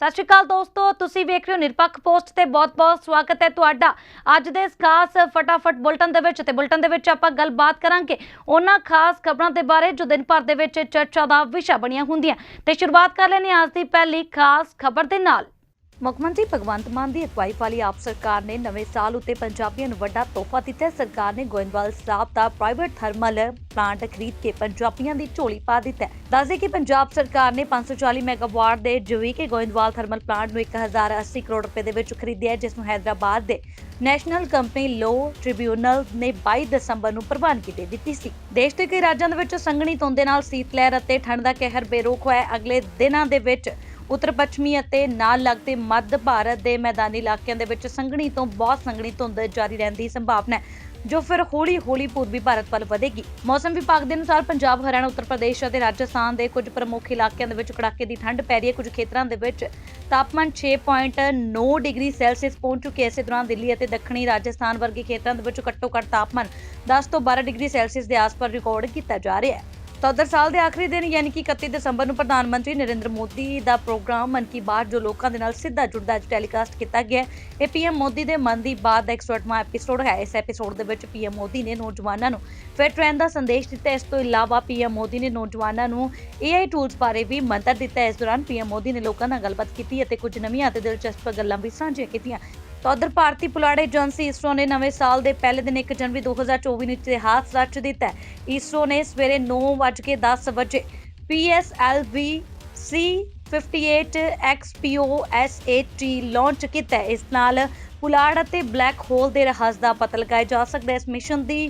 ਸਤਿ ਸ਼੍ਰੀ ਅਕਾਲ ਦੋਸਤੋ, ਤੁਸੀਂ ਵੇਖ ਰਹੇ ਹੋ ਨਿਰਪੱਖ ਪੋਸਟ ਤੇ ਬਹੁਤ-ਬਹੁਤ ਸਵਾਗਤ ਹੈ ਤੁਹਾਡਾ। ਅੱਜ ਦੇ ਇਸ ਖਾਸ ਫਟਾਫਟ ਬੁਲਟਨ ਦੇ ਵਿੱਚ ਤੇ ਬੁਲਟਨ ਦੇ ਵਿੱਚ ਆਪਾਂ ਗੱਲਬਾਤ ਕਰਾਂਗੇ ਉਹਨਾਂ ਖਾਸ ਖਬਰਾਂ ਦੇ ਬਾਰੇ ਜੋ ਦਿਨ ਭਰ ਦੇ ਵਿੱਚ ਚਰਚਾ ਦਾ ਵਿਸ਼ਾ ਬਣੀਆਂ ਹੁੰਦੀਆਂ। ਤੇ ਸ਼ੁਰੂਆਤ ਕਰ ਲੈਂਦੇ ਹਾਂ ਅੱਜ ਦੀ ਪਹਿਲੀ ਖਾਸ ਖਬਰ ਦੇ ਨਾਲ। ਮੁੱਖ ਮੰਤਰੀ ਭਗਵੰਤ ਮਾਨ ਦੀ ਅਗਵਾਈ ਵਾਲੀ ਆਪ ਸਰਕਾਰ ਨੇ ਨਵੇਂ ਸਾਲ ਉੱਤੇ ਪੰਜਾਬੀਆਂ ਨੂੰ ਵੱਡਾ ਤੋਹਫਾ ਦਿੱਤਾ। ਸਰਕਾਰ ਨੇ ਗੋਇੰਦਵਾਲ ਸਾਹਿਬ ਦਾ ਪ੍ਰਾਈਵੇਟ ਥਰਮਲ ਪਲਾਂਟ ਖਰੀਦ ਕੇ ਪੰਜਾਬੀਆਂ ਦੀ ਝੋਲੀ ਪਾ ਦਿੱਤਾ। ਦੱਸਦੇ ਕਿ ਪੰਜਾਬ ਸਰਕਾਰ ਨੇ 540 ਮੈਗਾਵਾਟ ਦੇ ਜਵੀਕੇ ਗੋਇੰਦਵਾਲ ਥਰਮਲ ਪਲਾਂਟ ਨੂੰ 1080 ਕਰੋੜ ਰੁਪਏ ਦੇ ਵਿੱਚ ਖਰੀਦਿਆ ਹੈ, ਜਿਸ ਨੂੰ ਹੈਦਰਾਬਾਦ ਦੇ ਨੈਸ਼ਨਲ ਕੰਪਨੀ ਲੋ ਟ੍ਰਿਬਿਊਨਲ ਨੇ 22 ਦਸੰਬਰ ਨੂੰ ਪ੍ਰਵਾਨਗੀ ਦੇ ਦਿੱਤੀ ਸੀ। ਦੇਸ਼ ਦੇ ਕਈ ਰਾਜਾਂ ਦੇ ਵਿੱਚ ਸੰਘਣੀ ਧੁੰਦ ਦੇ ਨਾਲ ਸੀਤ ਲਹਿਰ ਅਤੇ ਠੰਡ ਦਾ ਕਹਿਰ ਬੇਰੋਕ ਹੋਇਆ ਅਗਲੇ ਦਿਨਾਂ ਦੇ ਵਿੱਚ ਉੱਤਰ ਪੱਛਮੀ ਅਤੇ ਨਾਲ ਲੱਗਦੇ ਮੱਧ ਭਾਰਤ ਦੇ ਮੈਦਾਨੀ ਇਲਾਕਿਆਂ ਦੇ ਵਿੱਚ ਸੰਘਣੀ ਤੋਂ ਬਹੁਤ ਸੰਘਣੀ ਧੁੰਦ ਜਾਰੀ ਰਹਿਣ ਦੀ ਸੰਭਾਵਨਾ ਹੈ, ਜੋ ਫਿਰ ਹੌਲੀ-ਹੌਲੀ ਪੂਰਬੀ ਭਾਰਤ ਵੱਲ ਵਧੇਗੀ। ਮੌਸਮ ਵਿਭਾਗ ਦੇ ਅਨੁਸਾਰ ਪੰਜਾਬ, ਹਰਿਆਣਾ, ਉੱਤਰ ਪ੍ਰਦੇਸ਼ ਅਤੇ ਰਾਜਸਥਾਨ ਦੇ ਕੁਝ ਪ੍ਰਮੁੱਖ ਇਲਾਕਿਆਂ ਦੇ ਵਿੱਚ ਕੜਾਕੇ ਦੀ ਠੰਡ ਪੈ ਰਹੀ ਹੈ। ਕੁਝ ਖੇਤਰਾਂ ਦੇ ਵਿੱਚ ਤਾਪਮਾਨ 6.9 ਡਿਗਰੀ ਸੈਲਸੀਅਸ ਪਹੁੰਚ ਚੁੱਕਿਆ ਹੈ। ਇਸੇ ਦੌਰਾਨ ਦਿੱਲੀ ਅਤੇ ਦੱਖਣੀ ਰਾਜਸਥਾਨ ਵਰਗੇ ਖੇਤਰਾਂ ਦੇ ਵਿੱਚ ਘੱਟੋ-ਘੱਟ ਤਾਪਮਾਨ 10 ਤੋਂ 12 ਡਿਗਰੀ ਸੈਲਸੀਅਸ ਦੇ ਆਸ-ਪਾਸ ਰਿਕਾਰਡ ਕੀਤਾ ਜਾ ਰਿਹਾ ਹੈ। ਤਾਂ ਉਧਰ ਸਾਲ ਦੇ ਆਖਰੀ ਦਿਨ ਯਾਨੀ ਕਿ 31 ਦਸੰਬਰ ਨੂੰ ਪ੍ਰਧਾਨ ਮੰਤਰੀ ਨਰਿੰਦਰ ਮੋਦੀ ਦਾ ਪ੍ਰੋਗਰਾਮ ਮਨ ਕੀ ਬਾਤ ਜੋ ਲੋਕਾਂ ਦੇ ਨਾਲ ਸਿੱਧਾ ਜੁੜਦਾ ਅੱਜ ਟੈਲੀਕਾਸਟ ਕੀਤਾ ਗਿਆ ਹੈ। ਇਹ ਪੀਐਮ ਮੋਦੀ ਦੇ ਮਨ ਦੀ ਬਾਤ ਦਾ 108ਵਾਂ ਐਪੀਸੋਡ ਹੈ। ਇਸ ਐਪੀਸੋਡ ਦੇ ਵਿੱਚ ਪੀਐਮ ਮੋਦੀ ਨੇ ਨੌਜਵਾਨਾਂ ਨੂੰ ਫਿਟ ਰਹਿਣ ਦਾ ਸੰਦੇਸ਼ ਦਿੱਤਾ। ਇਸ ਤੋਂ ਇਲਾਵਾ ਪੀਐਮ ਮੋਦੀ ਨੇ ਨੌਜਵਾਨਾਂ ਨੂੰ AI ਟੂਲਸ ਬਾਰੇ ਵੀ ਮੰਤਰ ਦਿੱਤਾ। ਇਸ ਦੌਰਾਨ ਪੀਐਮ ਮੋਦੀ ਨੇ ਲੋਕਾਂ ਨਾਲ ਗੱਲਬਾਤ ਕੀਤੀ ਅਤੇ ਕੁਝ ਨਵੀਆਂ ਅਤੇ ਦਿਲਚਸਪ ਗੱਲਾਂ ਵੀ ਸਾਂਝੀਆਂ ਕੀਤੀਆਂ। ਤਾਂ ਉਧਰ ਭਾਰਤੀ ਪੁਲਾੜ ਏਜੰਸੀ ਇਸਰੋ ਨੇ ਨਵੇਂ ਸਾਲ ਦੇ ਪਹਿਲੇ ਦਿਨ 1 ਜਨਵਰੀ 2024 ਨੂੰ ਇਤਿਹਾਸ ਰਚ ਦਿੱਤਾ ਇਸਰੋ ਨੇ ਸਵੇਰੇ 9:10 ਵਜੇ PSLV C58 XPO-SAT ਲਾਂਚ ਕੀਤਾ ਇਸ ਨਾਲ ਪੁਲਾੜ ਅਤੇ ਬਲੈਕ ਹੋਲ ਦੇ ਰਹੱਸ ਦਾ ਪਤਾ ਲਗਾਇਆ ਜਾ ਸਕਦਾ ਇਸ ਮਿਸ਼ਨ ਦੀ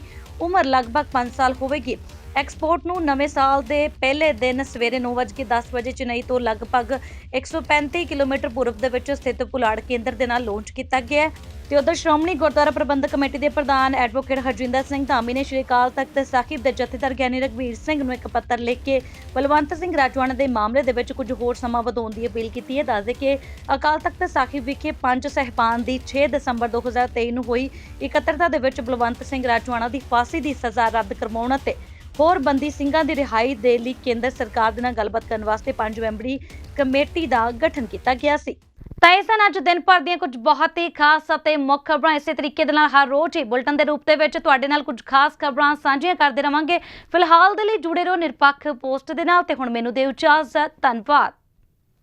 ਉਮਰ ਲਗਭਗ 5 ਸਾਲ ਹੋਵੇਗੀ। ਐਕਸਪੋਰਟ ਨੂੰ ਨਵੇਂ ਸਾਲ ਦੇ ਪਹਿਲੇ ਦਿਨ ਸਵੇਰੇ 9:10 ਵਜੇ ਚੇਨਈ ਤੋਂ ਲਗਭਗ 135 ਕਿਲੋਮੀਟਰ ਪੂਰਬ ਦੇ ਵਿੱਚ ਸਥਿਤ ਪੁਲਾੜ ਕੇਂਦਰ ਦੇ ਨਾਲ ਲਾਂਚ ਕੀਤਾ ਗਿਆ ਹੈ। ਤੇ ਉਧਰ ਸ਼੍ਰੋਮਣੀ ਗੁਰਦੁਆਰਾ ਪ੍ਰਬੰਧਕ ਕਮੇਟੀ ਦੇ ਪ੍ਰਧਾਨ ਐਡਵੋਕੇਟ ਹਰਜਿੰਦਰ ਸਿੰਘ ਧਾਮੀ ਨੇ ਸ਼੍ਰੀ ਅਕਾਲ ਤਖਤ ਸਾਹਿਬ ਦੇ ਜਥੇਦਾਰ ਗਿਆਨੀ ਰਘਵੀਰ ਸਿੰਘ ਨੂੰ ਇੱਕ ਪੱਤਰ ਲਿਖ ਕੇ ਬਲਵੰਤ ਸਿੰਘ ਰਾਜਵਾਨਾ ਦੇ ਮਾਮਲੇ ਦੇ ਵਿੱਚ ਕੁਝ ਹੋਰ ਸਮਾਂ ਵਧਾਉਣ ਦੀ ਅਪੀਲ ਕੀਤੀ ਹੈ। ਦੱਸਦੇ ਕਿ ਅਕਾਲ ਤਖਤ ਸਾਹਿਬ ਵਿਖੇ ਪੰਜ ਸਹਿਬਾਨ ਦੀ 6 ਦਸੰਬਰ 2023 ਨੂੰ ਹੋਈ ਇਕੱਤਰਤਾ ਦੇ ਵਿੱਚ ਬਲਵੰਤ ਸਿੰਘ ਰਾਜਵਾਨਾ ਦੀ ਫਾਂਸੀ ਦੀ ਸਜ਼ਾ ਰੱਦ ਕਰਵਾਉਣ ਅਤੇ ਹੋਰ ਬੰਦੀ ਸਿੰਘਾਂ ਦੀ ਰਿਹਾਈ ਦੇ ਲਈ ਕੇਂਦਰ ਸਰਕਾਰ ਦੇ ਨਾਲ ਗੱਲਬਾਤ ਕਰਨ ਵਾਸਤੇ ਪੰਜ ਮੈਂਬਰੀ ਕਮੇਟੀ ਦਾ ਗਠਨ ਕੀਤਾ ਗਿਆ ਸੀ। ਤਾਂ ਇਹ ਸਨ ਅੱਜ ਦਿਨ ਭਰ ਦੀਆਂ ਕੁਝ ਬਹੁਤ ਹੀ ਖਾਸ ਅਤੇ ਮੁੱਖ ਖਬਰਾਂ। ਇਸੇ ਤਰੀਕੇ ਦੇ ਨਾਲ ਹਰ ਰੋਜ਼ ਹੀ ਬੁਲਟਨ ਦੇ ਰੂਪ ਦੇ ਵਿੱਚ ਤੁਹਾਡੇ ਨਾਲ ਕੁਝ ਖਾਸ ਖਬਰਾਂ ਸਾਂਝੀਆਂ ਕਰਦੇ ਰਵਾਂਗੇ। ਫਿਲਹਾਲ ਦੇ ਲਈ ਜੁੜੇ ਰਹੋ ਨਿਰਪੱਖ ਪੋਸਟ ਦੇ ਨਾਲ ਤੇ ਹੁਣ ਮੈਨੂੰ ਦਿਓ ਇਜਾਜ਼ਤ। ਧੰਨਵਾਦ।